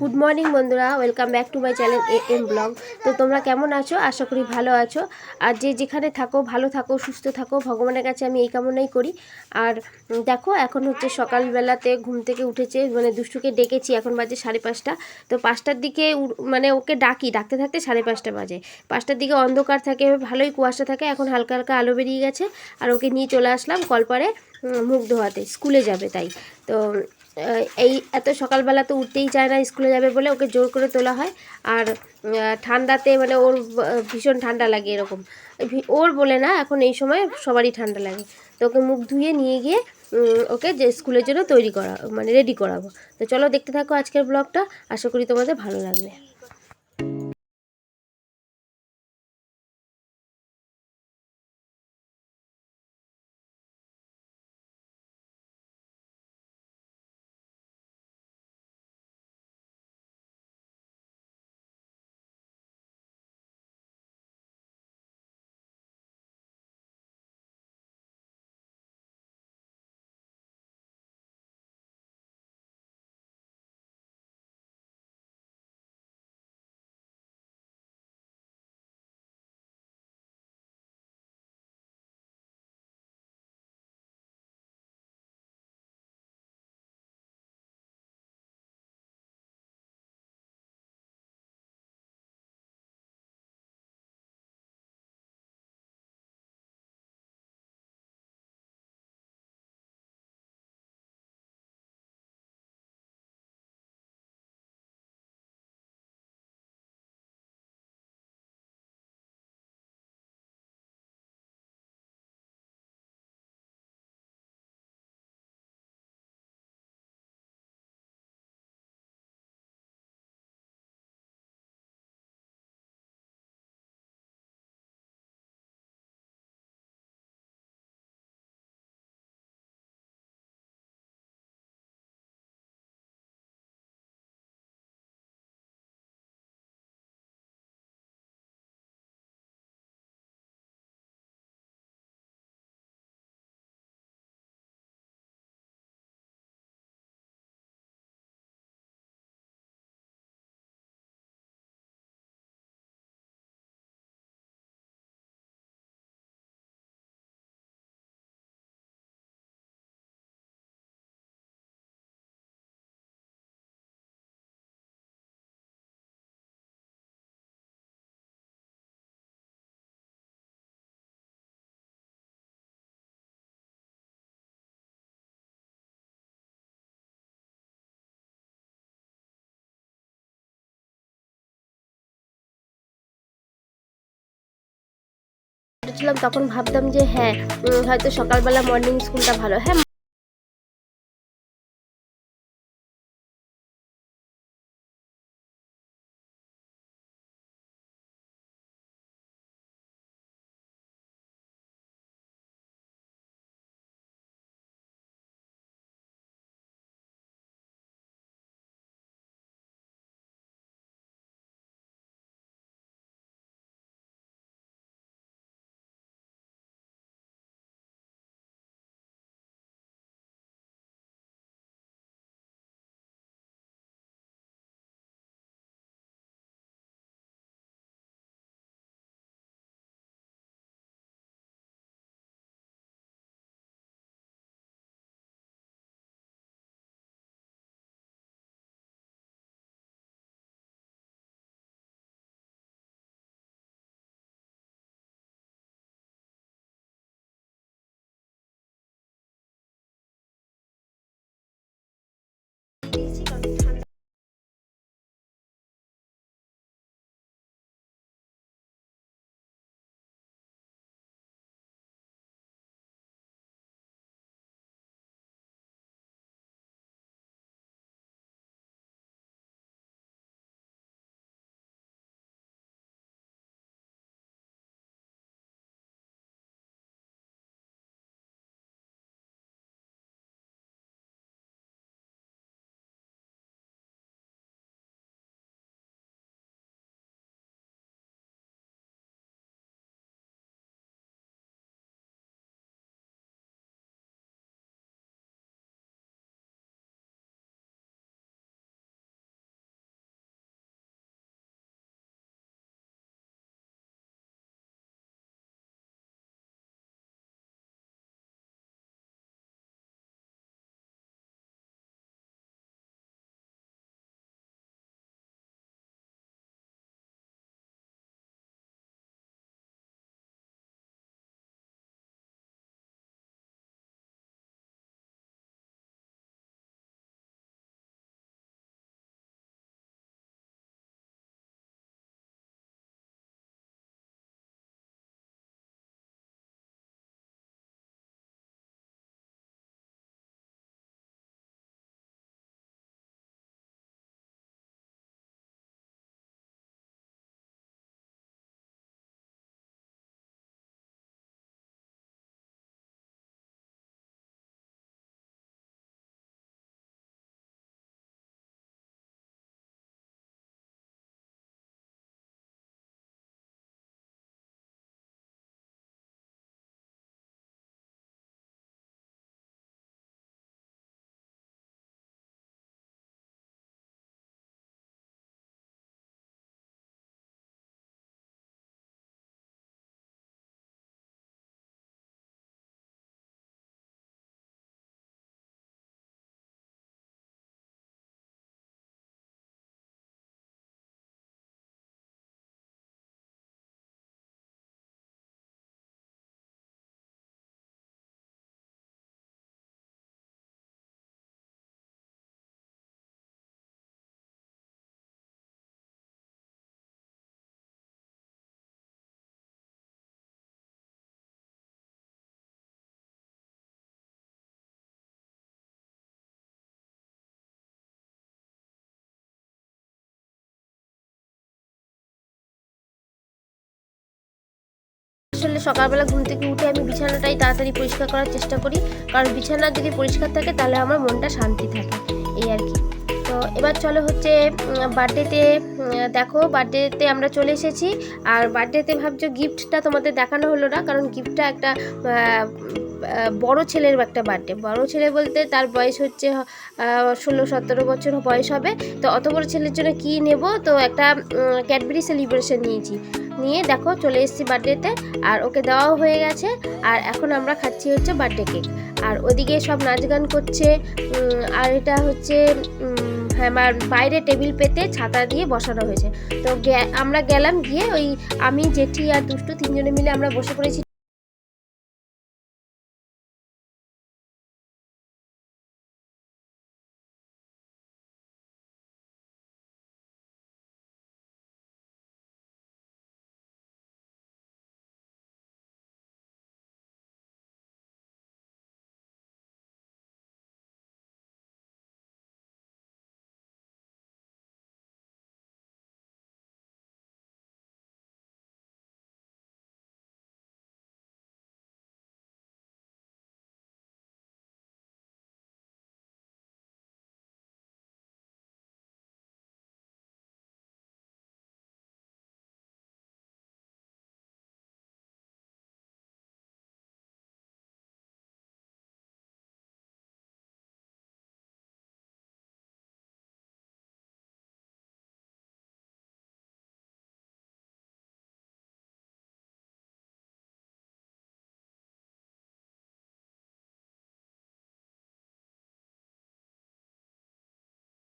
Good morning বন্ধুরা। Welcome back to my channel A M blog তো তোমরা কেমন আছো? আশা করি ভালো আছো। আর যে যেখানে থাকো, ভালো থাকো, সুস্থ থাকো, ভগবানের কাছে আমি এই কামনাই করি। আর দেখো, এখন হচ্ছে সকালবেলাতে ঘুম থেকে উঠেছে মানে দুষ্টুকে ডেকেছি, এখন বাজে সাড়ে পাঁচটা। তো পাঁচটার দিকে মানে ওকে ডাকি, ডাকতে থাকতে সাড়ে পাঁচটা বাজে। পাঁচটার দিকে অন্ধকার থাকে, ভালোই কুয়াশা থাকে, এখন হালকা হালকা আলো বেরিয়ে গেছে। আর ওকে নিয়ে চলে আসলাম কলপারে মুখ ধোয়াতে, স্কুলে যাবে তাই। তো এই এত সকালবেলা তো উঠতেই চায় না, স্কুলে যাবে বলে ওকে জোর করে তোলা হয়। আর ঠান্ডাতে মানে ওর ভীষণ ঠান্ডা লাগে এরকম। ওর বলে না, এখন এই সময় সবারই ঠান্ডা লাগে। তো ওকে মুখ ধুয়ে নিয়ে গিয়ে ওকে যে স্কুলের জন্য তৈরি করা মানে রেডি করাবো। তো চলো দেখতে থাকো আজকের ব্লগটা আশা করি তোমাদের ভালো লাগবে। ছিলাম তখন ভাবতাম যে হ্যাঁ হয়তো সকালবেলা মর্নিং স্কুলটা ভালো। হ্যাঁ আসলে সকালবেলা ঘুম থেকে উঠে আমি বিছানাটাই তাড়াতাড়ি পরিষ্কার করার চেষ্টা করি। কারণ বিছানা যদি পরিষ্কার থাকে, তাহলে আমার মনটা শান্তি থাকে। এই আর কি। তো এবার চলো হচ্ছে বার্থডেতে দেখো, বার্থডেতে আমরা চলে এসেছি। আর বার্থডেতে ভাবছ গিফটটা তোমাদের দেখানো হলো না, কারণ গিফটটা একটা বড় ছেলের একটা বার্থডে বড় ছেলে বলতে তার বয়স হচ্ছে ষোলো, সতেরো বছর বয়স হবে। তো অত বড় ছেলের জন্য কী নেব? তো একটা ক্যাডবেরি সেলিব্রেশন নিয়েছি। নিয়ে দেখো, চলে এসেছি বার্থডেতে আর ওকে দেওয়াও হয়ে গেছে। আর এখন আমরা খাচ্ছি হচ্ছে বার্থডে কেক আর ওদিকে সব নাচ গান করছে। আর এটা হচ্ছে হ্যাঁ আমার বাইরে টেবিল পেতে ছাতা দিয়ে বসানো হয়েছে। তো আমরা গেলাম গিয়ে ওই আমি, জেঠি আর দুষ্টু তিনজনে মিলে আমরা বসে পড়েছি।